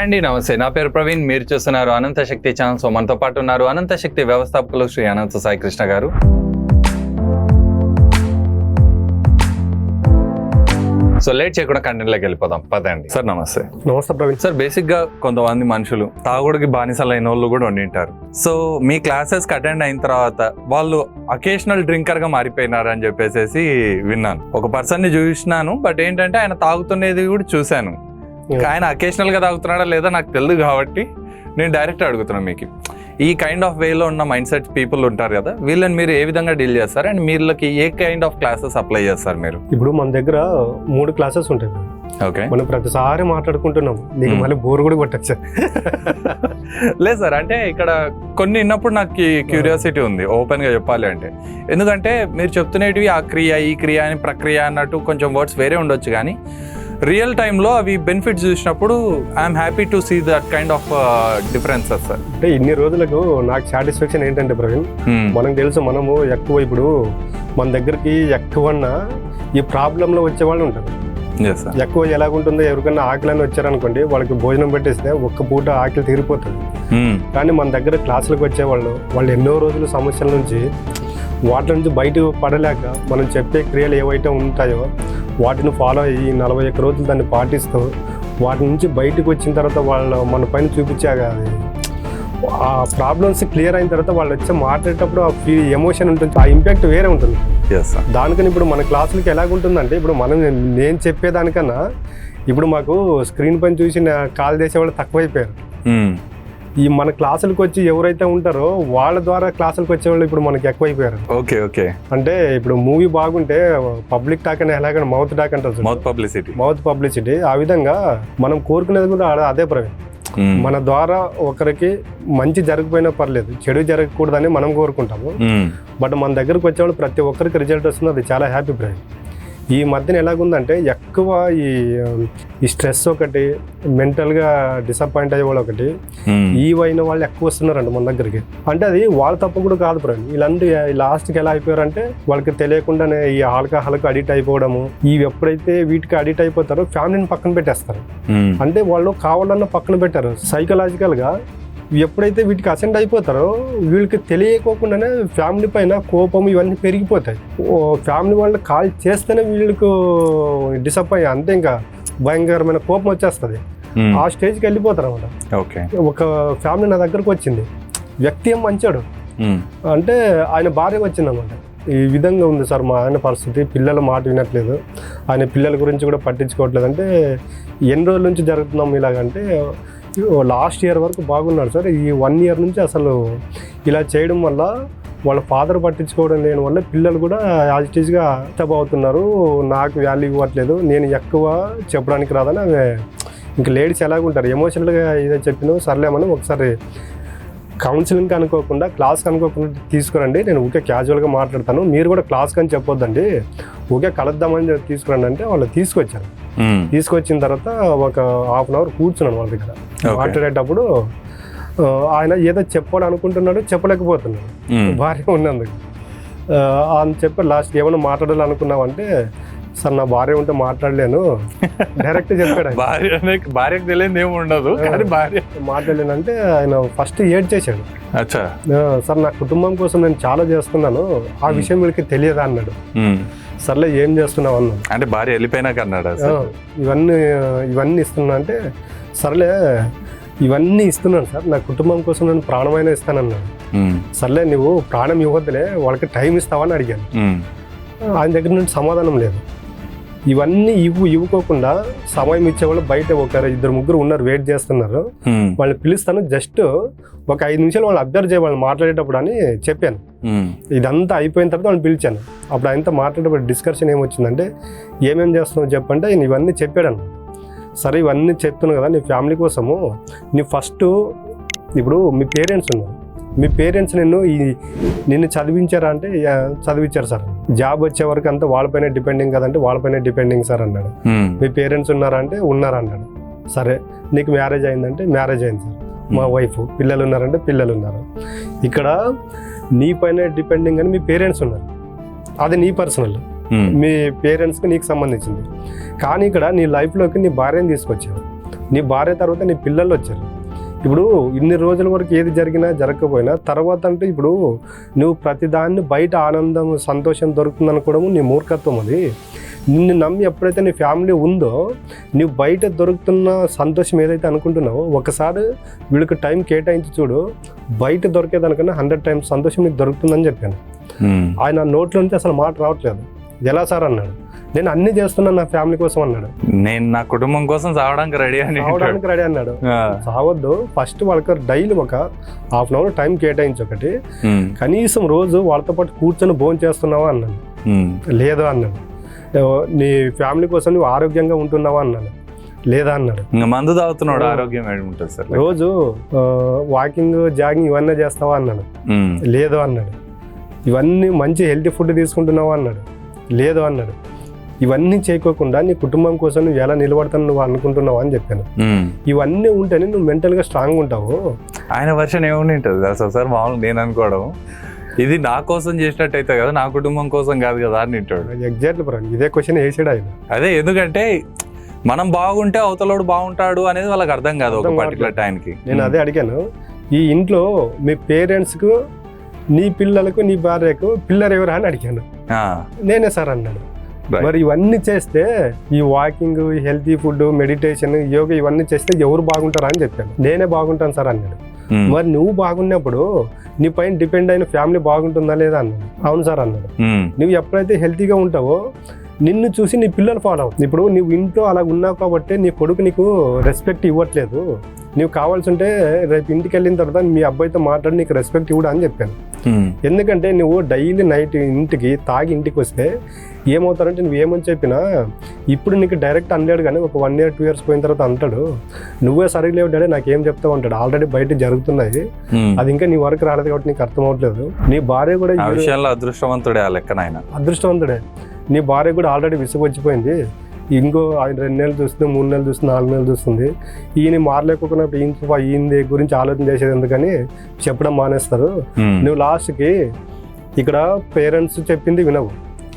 Hi అండి నమస్తే. నా పేరు ప్రవీణ్. మీరు చూస్తున్నారు అనంత శక్తి ఛానల్. సో మనతో పాటు ఉన్నారు అనంత శక్తి వ్యవస్థాపకులు శ్రీ అనంత సాయి కృష్ణ గారు. సో లేట్ చేయకుండా కంటెంట్లోకి వెళ్ళిపోదాం. పదండి. సార్ నమస్తే. నమస్తే ప్రవీణ్. సార్ బేసిక్గా కొంతమంది మనుషులు తాగుడికి బానిసలైన వాళ్ళు కూడా ఉండింటారు సో మీ క్లాసెస్ అటెండ్ అయిన తర్వాత వాళ్ళు అకేషనల్ డ్రింకర్గా మారిపోయినారు అని చెప్పేసి విన్నాను. ఒక పర్సన్ని చూసినాను బట్ ఏంటంటే ఆయన తాగుతున్నది కూడా చూశాను. ఆయన అకేషనల్గా తాగుతున్నాడా లేదా నాకు తెలియదు కాబట్టి నేను డైరెక్ట్ అడుగుతున్నాను మీకు. ఈ కైండ్ ఆఫ్ వేలో ఉన్న మైండ్ సెట్ పీపుల్ ఉంటారు కదా వీళ్ళని మీరు ఏ విధంగా డీల్ చేస్తారు? అండ్ వీళ్ళకి a kind of classes apply చేస్తారు మీరు? ఇప్పుడు మన దగ్గర మూడు క్లాసెస్ ఉంటాయి ఓకే. మనం ప్రతిసారి మాట్లాడుకుంటున్నాం. నీకు Hmm. మళ్ళీ బోర్ కూడా కొట్టచ్చు. లేదు సార్ అంటే ఇక్కడ కొన్ని విన్నప్పుడు నాకు క్యూరియాసిటీ ఉంది ఓపెన్గా చెప్పాలి అంటే. ఎందుకంటే మీరు చెప్తున్నటివి ఆ క్రియ ఈ క్రియ అని ప్రక్రియ అన్నట్టు కొంచెం వర్డ్స్ వేరే ఉండొచ్చు కానీ రియల్ టైంలో అవి బెనిఫిట్స్ చూసినప్పుడు I'm happy to see that kind of differences sir. అంటే ఇన్ని రోజులకు నాకు సాటిస్ఫాక్షన్ ఏంటంటే ప్రవీణ్ మనకు తెలుసు మనము ఎక్కువ ఇప్పుడు మన దగ్గరికి ఎక్కువన్నా ఈ ప్రాబ్లంలో వచ్చే వాళ్ళు ఉంటారు. ఎక్కువ ఎలాగుంటుందో ఎవరికైనా ఆకలి అని వచ్చారనుకోండి వాళ్ళకి భోజనం పెట్టేస్తే ఒక్క పూట ఆకలి తీరిపోతుంది. కానీ మన దగ్గర క్లాసులకు వచ్చేవాళ్ళు వాళ్ళు ఎన్నో రోజుల సమస్యల నుంచి వాటి నుంచి బయట పడలేక మనం చెప్పే క్రియలు ఏవైతే ఉంటాయో వాటిని ఫాలో అయ్యి నలభై ఒక్క రోజులు దాన్ని పాటిస్తూ వాటి నుంచి బయటకు వచ్చిన తర్వాత వాళ్ళు మన పైన చూపించాక ఆ ప్రాబ్లమ్స్ క్లియర్ అయిన తర్వాత వాళ్ళు వచ్చి మాట్లాడేటప్పుడు ఆ ఫీ ఎమోషన్ ఉంటుంది. ఆ ఇంపాక్ట్ వేరే ఉంటుంది. దానికని ఇప్పుడు మన క్లాసులకి ఎలాగుంటుందంటే ఇప్పుడు మనం నేను చెప్పేదానికన్నా ఇప్పుడు మాకు స్క్రీన్ పైన చూసి కాల్ చేసేవాళ్ళు తక్కువైపోయారు. ఈ మన క్లాసులకు వచ్చి ఎవరైతే ఉంటారో వాళ్ళ ద్వారా క్లాసులకు వచ్చేవాళ్ళు ఇప్పుడు మనకి ఎక్కువైపోయారు. Okay okay. అంటే ఇప్పుడు మూవీ బాగుంటే పబ్లిక్ టాక్ అని ఎలాగ మౌత్ టాక్ అంటారు మౌత్ పబ్లిసిటీ. Mouth publicity. ఆ విధంగా మనం కోరుకునేది కూడా అదే- ప్రవీణ్. మన ద్వారా ఒకరికి మంచి జరగకపోయినా పర్లేదు చెడు జరగకూడదని మనం కోరుకుంటాము. బట్ మన దగ్గరకు వచ్చేవాళ్ళు ప్రతి ఒక్కరికి రిజల్ట్ వస్తుంది. అది చాలా హ్యాపీ బ్రైన్ ఈ మధ్యన ఎలాగుందంటే ఎక్కువ ఈ ఈ స్ట్రెస్ ఒకటి మెంటల్గా డిసప్పాయింట్ అయ్యే వాళ్ళు ఒకటి ఈవైన వాళ్ళు ఎక్కువ వస్తున్నారండి మన దగ్గరికి. అంటే అది వాళ్ళ తప్పు కూడా కాదు బ్రో. వీళ్ళందరూ లాస్ట్కి ఎలా అయిపోయారంటే వాళ్ళకి తెలియకుండానే ఈ ఆల్కహాల్కి అడిక్ట్ అయిపోవడము ఇవి ఎప్పుడైతే వీటికి అడిక్ట్ అయిపోతారో ఫ్యామిలీని పక్కన పెట్టేస్తారు. అంటే వాళ్ళు కావాలన్న పక్కన పెట్టారు. సైకలాజికల్గా ఎప్పుడైతే వీటికి అసెండ్ అయిపోతారో వీళ్ళకి తెలియకోకుండానే ఫ్యామిలీ పైన కోపం ఇవన్నీ పెరిగిపోతాయి. ఓ ఫ్యామిలీ వాళ్ళు కాల్ చేస్తేనే వీళ్ళకు డిసప్పాయింట్ అంతే ఇంకా భయంకరమైన కోపం వచ్చేస్తుంది. ఆ స్టేజ్కి వెళ్ళిపోతారు అన్నమాట. ఓకే. ఒక ఫ్యామిలీ నా దగ్గరకు వచ్చింది. వ్యక్తి ఏం మంచాడు. అంటే ఆయన భార్య వచ్చిందన్నమాట ఈ విధంగా ఉంది సార్ మా ఆయన పరిస్థితి. పిల్లల మాట వినట్లేదు. ఆయన పిల్లల గురించి కూడా పట్టించుకోవట్లేదు. అంటే ఎన్ని రోజుల నుంచి జరుగుతున్నాం ఇలాగంటే లాస్ట్ ఇయర్ వరకు బాగున్నాడు సార్. ఈ వన్ ఇయర్ నుంచి అసలు ఇలా చేయడం వల్ల వాళ్ళ ఫాదర్ పట్టించుకోవడం లేని వల్ల పిల్లలు కూడా యాజ్ ఇటీజ్గా డిస్టర్బ్ అవుతున్నారు. నాకు వాల్యూ ఇవ్వట్లేదు. నేను ఎక్కువ చెప్పడానికి రాదని ఆమె ఇంకా లేడీస్ ఎలాగుంటారు? ఎమోషనల్గా ఏదో చెప్పినా సర్లేమని ఒకసారి కౌన్సిలింగ్ అనుకోకుండా క్లాస్ అనుకోకుండా తీసుకురండి. నేను ఊకే క్యాజువల్గా మాట్లాడతాను. మీరు కూడా క్లాస్ అని చెప్పొద్దండి. ఊకే కలుద్దామని తీసుకురండి అంటే వాళ్ళు తీసుకొచ్చారు. తీసుకొచ్చిన తర్వాత ఒక హాఫ్ అన్ అవర్ కూర్చున్నాను వాళ్ళ దగ్గర. మాట్లాడేటప్పుడు ఆయన ఏదో చెప్పాలి అనుకుంటున్నాడు చెప్పలేకపోతున్నాడు భార్య ఉన్నందుకు. అని చెప్పి లాస్ట్ ఏమైనా మాట్లాడాలనుకున్నావంటే సార్ నా భార్య ఉంటే మాట్లాడలేను. డైరెక్ట్ చెప్పాడు. భార్య భార్యకు తెలియదు ఏమి ఉండదు కానీ భార్య మాట్లాడలేనంటే ఆయన ఫస్ట్ ఏడ్ చేశాడు. అచ్చా. సార్ నా కుటుంబం కోసం నేను చాలా చేస్తున్నాను. ఆ విషయం వీళ్ళకి తెలియదా అన్నాడు. సర్లే ఏం చేస్తున్నావు అన్నాడు. అంటే భార్య వెళ్ళిపోయినాక అన్నాడు ఇవన్నీ ఇవన్నీ ఇస్తున్నా అంటే సర్లే ఇవన్నీ ఇస్తున్నాను సార్. నా కుటుంబం కోసం నేను ప్రాణమైనా ఇస్తానన్నాడు. సర్లే నువ్వు ప్రాణం ఇవ్వద్దులే వాళ్ళకి టైం ఇస్తావని అడిగాను. ఆయన దగ్గర నుంచి సమాధానం లేదు. ఇవన్నీ ఇవ్వు ఇవ్వుకోకుండా సమయం ఇచ్చేవాళ్ళు బయట ఒక ఇద్దరు ముగ్గురు ఉన్నారు వెయిట్ చేస్తున్నారు. వాళ్ళని పిలుస్తాను జస్ట్ ఒక ఐదు నిమిషాలు వాళ్ళు అబ్జర్వ్ చేయాలి వాళ్ళు మాట్లాడేటప్పుడు అని చెప్పాను. ఇదంతా అయిపోయిన తర్వాత వాళ్ళని పిలిచాను. అప్పుడు ఆయనతో మాట్లాడేటప్పుడు డిస్కషన్ ఏమొచ్చిందంటే ఏమేం చేస్తున్నావు? చెప్పంటే ఆయన ఇవన్నీ చెప్పాడు సరే ఇవన్నీ చెప్తున్నావు కదా నీ ఫ్యామిలీ కోసము. నీ ఫస్ట్ ఇప్పుడు మీ పేరెంట్స్ ఉన్నారు. మీ పేరెంట్స్ నిన్ను ఈ నిన్ను చదివించారా అంటే "యా, చదివించారు సార్. జాబ్ వచ్చే వరకు అంతా వాళ్ళపైన డిపెండింగ్ కదంటే వాళ్ళపైన డిపెండింగ్ సార్ అన్నాడు. మీ పేరెంట్స్ ఉన్నారా అంటే ఉన్నారు అన్నాడు. సరే నీకు మ్యారేజ్ అయిందంటే మ్యారేజ్ అయింది సార్. మా వైఫ్ పిల్లలు ఉన్నారంటే పిల్లలు ఉన్నారు. ఇక్కడ నీ పైన డిపెండింగ్ అని మీ పేరెంట్స్ ఉన్నారు. అది నీ పర్సనల్. మీ పేరెంట్స్కి నీకు సంబంధించింది. కానీ ఇక్కడ నీ లైఫ్లోకి నీ భార్యను తీసుకొచ్చావు నీ భార్య తర్వాత నీ పిల్లలు వచ్చారు. ఇప్పుడు ఇన్ని రోజుల వరకు ఏది జరిగినా జరగకపోయినా తర్వాత అంటే ఇప్పుడు నువ్వు ప్రతిదాన్ని బయట ఆనందం సంతోషం దొరుకుతుంది అనుకోవడం నీ మూర్ఖత్వం అది. నిన్ను నమ్మి ఎప్పుడైతే నీ ఫ్యామిలీ ఉందో నువ్వు బయట దొరుకుతున్న సంతోషం ఏదైతే అనుకుంటున్నావో ఒకసారి వీళ్ళకి టైం కేటాయించి చూడు. బయట దొరికేదానికన్నా హండ్రెడ్ టైమ్స్ సంతోషం నీకు దొరుకుతుందని చెప్పాను. ఆయన నోట్లో నుంచి అసలు మాట రావట్లేదు. ఎలా సార్ అన్నాడు. నేను అన్ని చేస్తున్నాను నా ఫ్యామిలీ కోసం అన్నాడు. నేను నా కుటుంబం కోసం చావడానికి రెడీ అని అంటాడు. రావడానికి రెడీ అన్నాడు. ఆ, చావద్దు. ఫస్ట్ వాళ్ళకి డైలీ ఒక హాఫ్ అన్ అవర్ టైం కేటాయించి ఒకటి. కనీసం రోజు వాళ్ళతో పాటు కూర్చొని భోజనం చేస్తున్నావా అన్నాను లేదా అన్నాడు. "ఏవో, నీ ఫ్యామిలీ కోసం నువ్వు ఆరోగ్యంగా ఉంటున్నావా అన్నాను లేదా అన్నాడు. మందు తాగుతున్నాడు ఆరోగ్యం ఏముంటుంది సార్. రోజు వాకింగ్ జాగింగ్ ఇవన్నీ చేస్తావా అన్నాడు. లేదు అన్నాడు. ఇవన్నీ మంచి హెల్తీ ఫుడ్ తీసుకుంటున్నావా అన్నాడు. లేదు అన్నాడు. ఇవన్నీ చేయకోకుండా నీ కుటుంబం కోసం నువ్వు ఎలా నిలబడతాను నువ్వు అనుకుంటున్నావు అని చెప్పాను. ఇవన్నీ ఉంటేనే నువ్వు మెంటల్గా స్ట్రాంగ్ ఉంటావు. ఆయన వర్షన్ ఏముండి ఉంటుంది అసలు సార్? మామూలు నేను అనుకోవడం. ఇది నా కోసం చేసినట్టు అయితే కదా నా కుటుంబం కోసం కాదు కదా అని వింటాడు ఎగ్జాక్ట్లీ బ్రో ఇదే క్వశ్చన్ వేసాడు ఆయన. అదే ఎందుకంటే మనం బాగుంటే అవతలోడు బాగుంటాడు అనేది వాళ్ళకి అర్థం కాదు ఒక పర్టికులర్ టైంకి నేను అదే అడిగాను. ఈ ఇంట్లో మీ పేరెంట్స్కు నీ పిల్లలకు నీ భార్యకు పిల్లలు ఎవరు అని అడిగాను. నేనే సార్ అన్నాడు. మరి ఇవన్నీ చేస్తే ఈ walking healthy food meditation yoga ఇవన్నీ చేస్తే ఎవరు బాగుంటారా అని చెప్పాను. నేనే బాగుంటాను సార్ అన్నాడు. మరి నువ్వు బాగున్నప్పుడు నీ పైన డిపెండ్ అయిన ఫ్యామిలీ బాగుంటుందా లేదా అన్నాడు. అవును సార్ అన్నాడు. నువ్వు ఎప్పుడైతే హెల్తీగా ఉంటావో నిన్ను చూసి నీ పిల్లలు ఫాలో అవుతుంది ఇప్పుడు నువ్వు ఇంట్లో అలా ఉన్నావు కాబట్టి నీ కొడుకు నీకు రెస్పెక్ట్ ఇవ్వట్లేదు. నువ్వు కావాల్సి ఉంటే రేపు ఇంటికి వెళ్ళిన తర్వాత మీ అబ్బాయితో మాట్లాడి నీకు రెస్పెక్ట్ ఇవ్వడు అని చెప్పాను. ఎందుకంటే నువ్వు డైలీ నైట్ ఇంటికి తాగి ఇంటికి వస్తే ఏమవుతారంటే నువ్వు ఏమని చెప్పినా ఇప్పుడు నీకు డైరెక్ట్ అనలేడు కానీ ఒక వన్ ఇయర్ టూ ఇయర్స్ పోయిన తర్వాత అంటాడు నువ్వే సరిగ్గా లేవు డాడీ నాకేం చెప్తావు అంటాడు. ఆల్రెడీ బయట జరుగుతున్నాయి. అది ఇంకా నీ వరకు రాలేదు కాబట్టి నీకు అర్థం అవ్వట్లేదు నీ భార్య కూడా విషయంలో అదృష్టవంతుడే ఆ లెక్కన ఆయన. అదృష్టవంతుడే. నీ భార్య కూడా ఆల్రెడీ విసుగొచ్చిపోయింది ఇంకో ఆయన రెండు నెలలు చూస్తుంది మూడు నెలలు చూస్తుంది నాలుగు నెలలు చూస్తుంది. ఈయన మారలేకపోయినప్పుడు ఈయన ఈయన గురించి ఆలోచన చేసేది ఎందుకని చెప్పడం మానేస్తారు. నువ్వు లాస్ట్కి ఇక్కడ పేరెంట్స్ చెప్పింది వినవు.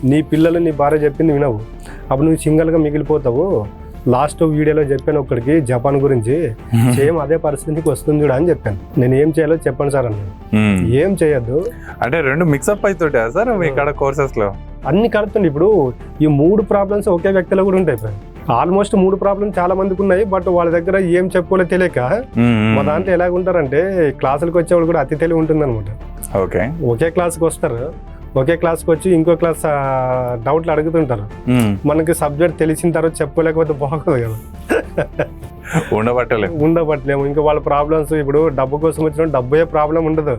నీ పిల్లలు నీ భార్య చెప్పింది వినవు. అప్పుడు నువ్వు సింగల్గా మిగిలిపోతావు. లాస్ట్ వీడియోలో చెప్పాను ఒక్కడికి జపాన్ గురించి. సేమ్ అదే పరిస్థితికి వస్తుంది చూడ అని చెప్పాను. నేను ఏం చేయాలో చెప్పండి సార్ అన్నాడు. ఉమ్. ఏం చేయొద్దు. అంటే రెండు మిక్సప్ అవుతుంటాయా సార్ మీ కాడ కోర్సెస్లో? అన్ని కలుపుతుంది ఇప్పుడు ఈ మూడు ప్రాబ్లమ్స్ ఒకే వ్యక్తిలో కూడా ఉంటాయి ఫ్రెండ్ ఆల్మోస్ట్ మూడు ప్రాబ్లమ్స్ చాలా మందికి ఉన్నాయి బట్ వాళ్ళ దగ్గర ఏం చెప్పుకోలే తెలియక. మా దాంట్లో ఎలాగ ఉంటారంటే క్లాసులకు వచ్చేవాళ్ళు కూడా అతి తెలివి ఉంటుంది అనమాట ఓకే. ఒకే క్లాస్కి వస్తారు ఒకే క్లాస్కి వచ్చి ఇంకో క్లాస్ డౌట్లు అడుగుతుంటారు. మనకి సబ్జెక్ట్ తెలిసిన తర్వాత చెప్పుకోలేకపోతే బాగోదు కదా. ఉండబట్టలే. ఉండబట్టలేము. ఇంకా వాళ్ళ ప్రాబ్లమ్స్ ఇప్పుడు డబ్బు కోసం వచ్చిన డబ్బే ప్రాబ్లం ఉండదు.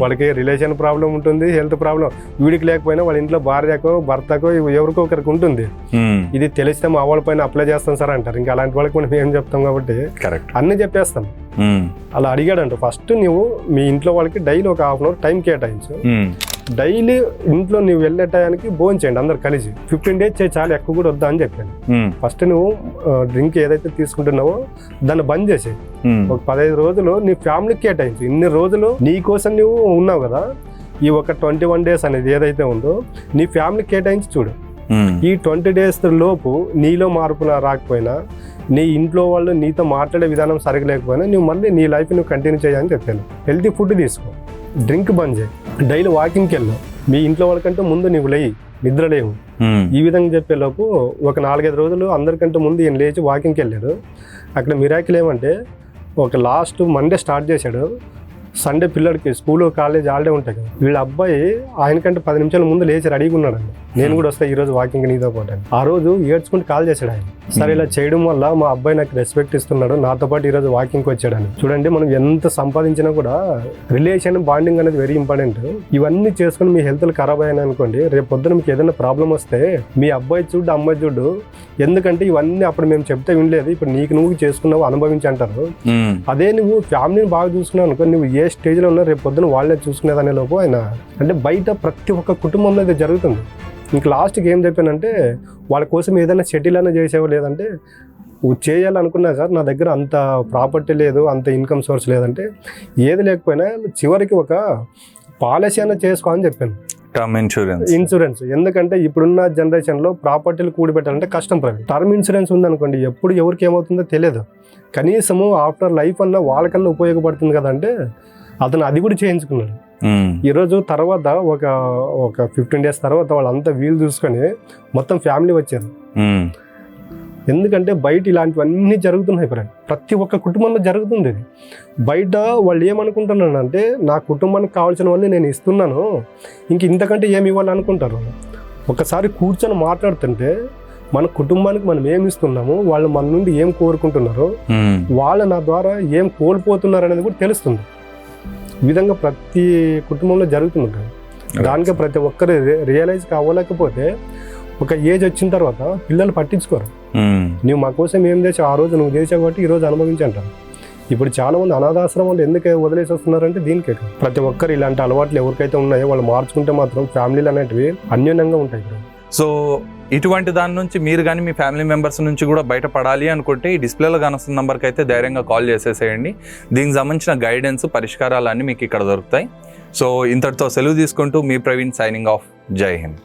వాళ్ళకి రిలేషన్ ప్రాబ్లం ఉంటుంది హెల్త్ ప్రాబ్లం వీడికి లేకపోయినా వాళ్ళ ఇంట్లో భార్యకో భర్తకో ఎవరికో ఒకరికి ఉంటుంది. ఇది తెలిస్తే మా వాళ్ళ పైన అప్లై చేస్తాం సార్ అంటారు. ఇంకా అలాంటి వాళ్ళకి మనం ఏం చెప్తాం కాబట్టి కరెక్ట్ అన్నీ చెప్పేస్తాం. అలా అడిగాడంట ఫస్ట్ నువ్వు మీ ఇంట్లో వాళ్ళకి డైలీ ఒక హాఫ్ అన్ అవర్ టైం కేటాయించు. డైలీ ఇంట్లో నువ్వు వెళ్ళే టయానికి భోజనం చేయండి అందరు కలిసి. ఫిఫ్టీన్ డేస్ చేయి చాలా ఎక్కువ కూడా వద్దా అని చెప్పాను. ఫస్ట్ నువ్వు డ్రింక్ ఏదైతే తీసుకుంటున్నావో దాన్ని బంద్ చేసి ఒక పదహైదు రోజులు నీ ఫ్యామిలీకి కేటాయించు. ఇన్ని రోజులు నీ కోసం నువ్వు ఉన్నావు కదా ఈ ఒక ట్వంటీ వన్ డేస్ అనేది ఏదైతే ఉందో నీ ఫ్యామిలీకి కేటాయించి చూడు. ఈ ట్వంటీ డేస్ లోపు నీలో మార్పు నా రాకపోయినా నీ ఇంట్లో వాళ్ళు నీతో మాట్లాడే విధానం సరిగా లేకపోయినా నువ్వు మళ్ళీ నీ లైఫ్ నువ్వు కంటిన్యూ చేయని చెప్పాను. హెల్తీ ఫుడ్ తీసుకో. డ్రింక్ బంద్ చేయి. డైలీ వాకింగ్కి వెళ్ళు. మీ ఇంట్లో వాళ్ళకంటే ముందు నువ్వు లేయి నిద్ర లేవు. ఈ విధంగా చెప్పేలోపు ఒక నాలుగైదు రోజులు అందరికంటే ముందు ఈయన లేచి వాకింగ్కి వెళ్ళాడు. అక్కడ మిరాకిల్ ఏమంటే ఒక లాస్ట్ మండే స్టార్ట్ చేశాడు. సండే పిల్లడికి స్కూల్ కాలేజ్ హాలిడే ఉంటాయి కదా. వీళ్ళ అబ్బాయి ఆయనకంటే పది నిమిషాల ముందు లేచి రెడీగా ఉన్నాడండి. నేను కూడా వస్తా ఈ రోజు వాకింగ్ నీతో పాటు. ఆ రోజు ఏడ్చుకుంటూ కాల్ చేశాడు ఆయన. సరే ఇలా చేయడం వల్ల మా అబ్బాయి నాకు రెస్పెక్ట్ ఇస్తున్నాడు. నాతో పాటు ఈ రోజు వాకింగ్కి వచ్చాడని చూడండి మనం ఎంత సంపాదించినా కూడా రిలేషన్ బాండింగ్ అనేది వెరీ ఇంపార్టెంట్ ఇవన్నీ చేసుకుని మీ హెల్త్ ఖరాబ్ అయినా అనుకోండి రేపు పొద్దున మీకు ఏదైనా ప్రాబ్లం వస్తే మీ అబ్బాయి చూడు అమ్మాయి చూడు. ఎందుకంటే ఇవన్నీ అప్పుడు మేము చెప్తే వినలేదు. ఇప్పుడు నీకు నువ్వు చేసుకున్నావు అనుభవించి అంటారు. అదే నువ్వు ఫ్యామిలీని బాగా చూసుకున్నావు అనుకో నువ్వు ఏ స్టేజ్లో ఉన్నా రేపు పొద్దున వాళ్ళే చూసుకునేదనే లోపు ఆయన అంటే బయట ప్రతి ఒక్క కుటుంబంలో ఇది జరుగుతుంది. ఇంక లాస్ట్కి ఏం చెప్పానంటే వాళ్ళ కోసం ఏదైనా సెటిల్ అయినా చేసేవా లేదంటే చేయాలనుకున్నా సార్ నా దగ్గర అంత ప్రాపర్టీ లేదు అంత ఇన్కమ్ సోర్స్ లేదంటే ఏది లేకపోయినా చివరికి ఒక పాలసీ అయినా చేసుకో అని చెప్పాను. టర్మ్ ఇన్సూరెన్స్ ఇన్సూరెన్స్ ఎందుకంటే ఇప్పుడున్న జనరేషన్లో ప్రాపర్టీలు కూడిపెట్టాలంటే కష్టం ప్రవీణ్. టర్మ్ ఇన్సూరెన్స్ ఉందనుకోండి ఎప్పుడు ఎవరికి ఏమవుతుందో తెలియదు. కనీసము ఆఫ్టర్ లైఫ్ అన్న వాళ్ళకన్నా ఉపయోగపడుతుంది కదంటే అతను అది కూడా చేయించుకున్నాడు. ఈరోజు తర్వాత ఒక ఒక ఫిఫ్టీన్ డేస్ తర్వాత వాళ్ళంతా వీలు చూసుకొని మొత్తం ఫ్యామిలీ వచ్చారు. ఎందుకంటే బయట ఇలాంటివన్నీ జరుగుతున్నాయి ఫ్రెండ్. ప్రతి ఒక్క కుటుంబంలో జరుగుతుంది ఇది. బయట వాళ్ళు ఏమనుకుంటున్నాను అంటే నా కుటుంబానికి కావాల్సినవన్నీ నేను ఇస్తున్నాను ఇంక ఇంతకంటే ఏమి ఇవ్వాలి అనుకుంటారు. ఒకసారి కూర్చొని మాట్లాడుతుంటే మన కుటుంబానికి మనం ఏమి ఇస్తున్నాము వాళ్ళు మన నుండి ఏం కోరుకుంటున్నారు వాళ్ళు నా ద్వారా ఏం కోల్పోతున్నారు అనేది కూడా తెలుస్తుంది. ఈ విధంగా ప్రతి కుటుంబంలో జరుగుతుంది. దానికి ప్రతి ఒక్కరు రియలైజ్ కావలేకపోతే ఒక ఏజ్ వచ్చిన తర్వాత పిల్లలు పట్టించుకోరు. నువ్వు మా కోసం ఏం చేసావు? ఆ రోజు నువ్వు చేసావు కాబట్టి ఈ రోజు అనుభవించి అంటారు ఇప్పుడు చాలా మంది అనాథాశ్రమాలు ఎందుకు వదిలేసి వస్తున్నారంటే దీనికే ప్రతి ఒక్కరు ఇలాంటి అలవాట్లు ఎవరికైతే ఉన్నాయో వాళ్ళు మార్చుకుంటే మాత్రం ఫ్యామిలీలు అనేటివి అన్యోన్యంగా ఉంటాయి సో ఇటువంటి దాని నుంచి మీరు కానీ మీ ఫ్యామిలీ మెంబర్స్ నుంచి కూడా బయటపడాలి అనుకుంటే ఈ డిస్ప్లేలో కనుస్తున్న నెంబర్కి అయితే ధైర్యంగా కాల్ చేసేసేయండి. దీనికి సంబంధించిన గైడెన్స్ పరిష్కారాలన్నీ మీకు ఇక్కడ దొరుకుతాయి. సో ఇంతటితో సెలవు తీసుకుంటూ మీ ప్రవీణ్ సైనింగ్ ఆఫ్ జై హింద్.